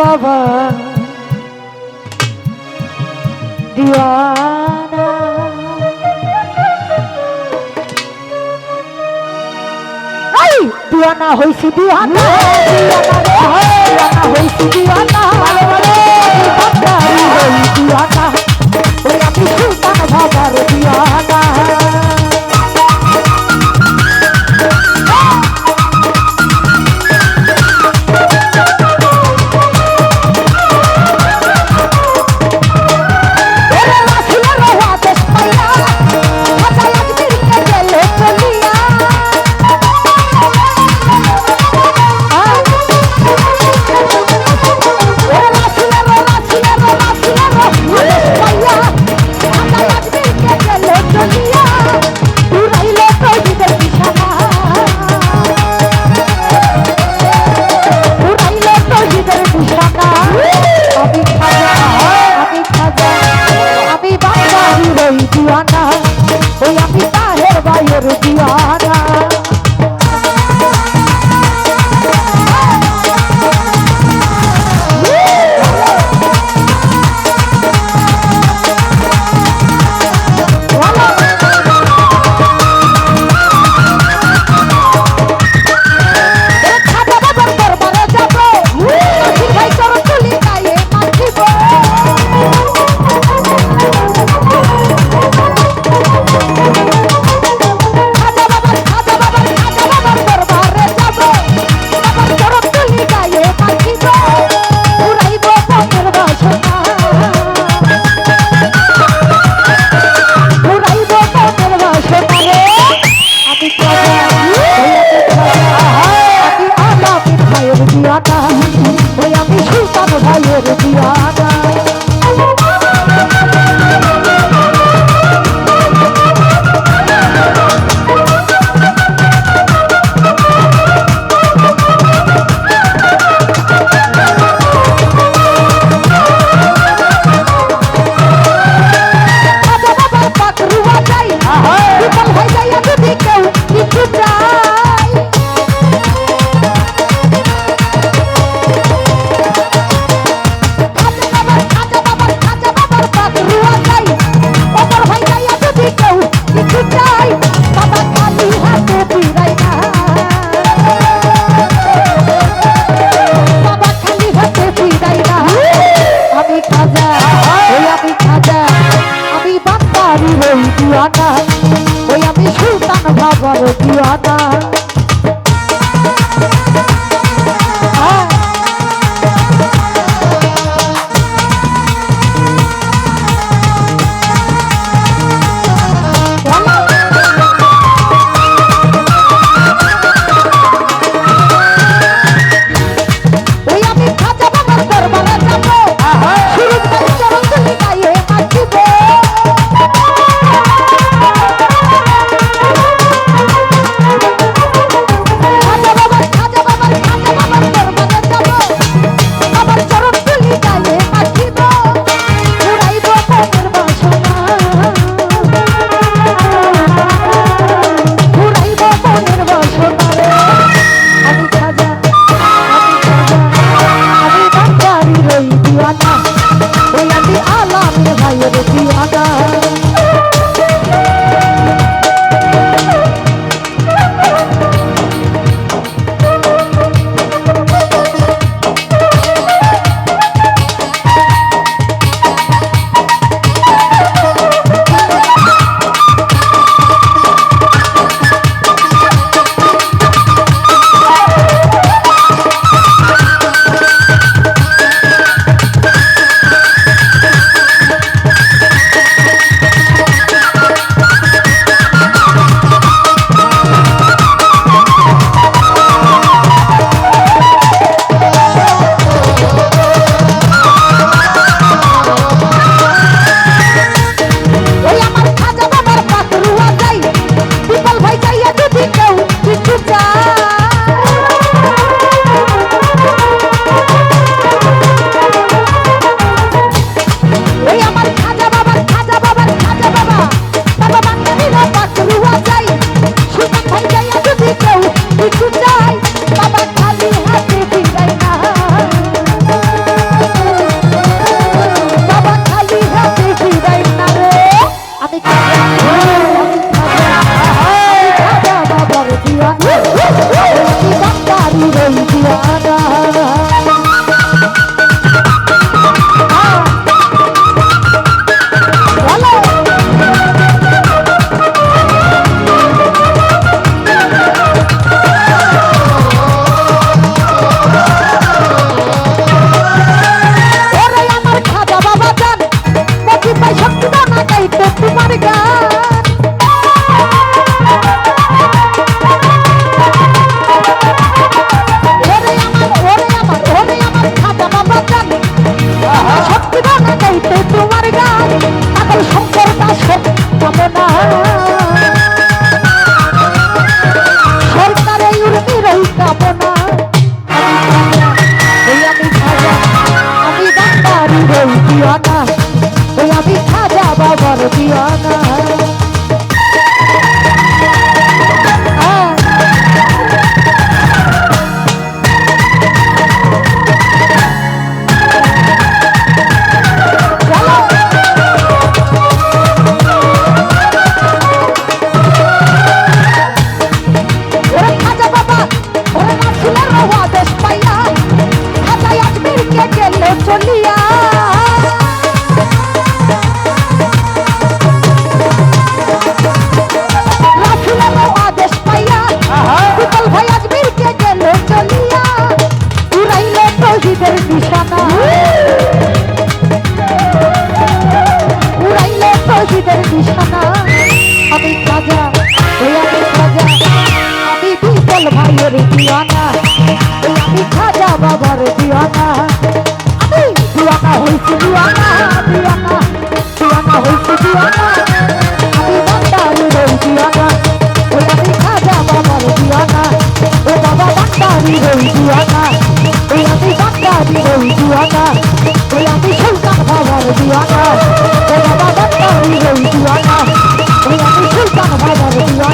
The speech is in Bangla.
বাবা। দিওয়ানা। দিওয়ানা হয়েছি দিওয়ানা। দিওয়ানা হয়েছি দিওয়ানা। দিওয়ানা। ওই আমি দিওয়ানা ওই আমি সুলতান বাবার দিওয়ানা দিয়া Japón no ভাইয়ের দিওয়ানা। আমি খাজা বাবার দিওয়ানা। আমি দিওয়ানা হয়েছি দিওয়ানা দিওয়ানা দিওয়ানা হয়েছি দিওয়ানা। আমি বান্দারি রই দিওয়ানা। আমি খাজা বাবার দিওয়ানা। ও বাবা বান্দারি রই দিওয়ানা। আমি বান্দারি রই দিওয়ানা। আমি সুলতান বাবার দিওয়ানা। ও বাবা বান্দারি রই দিওয়ানা। আমি সুলতান বাবার দিওয়ানা।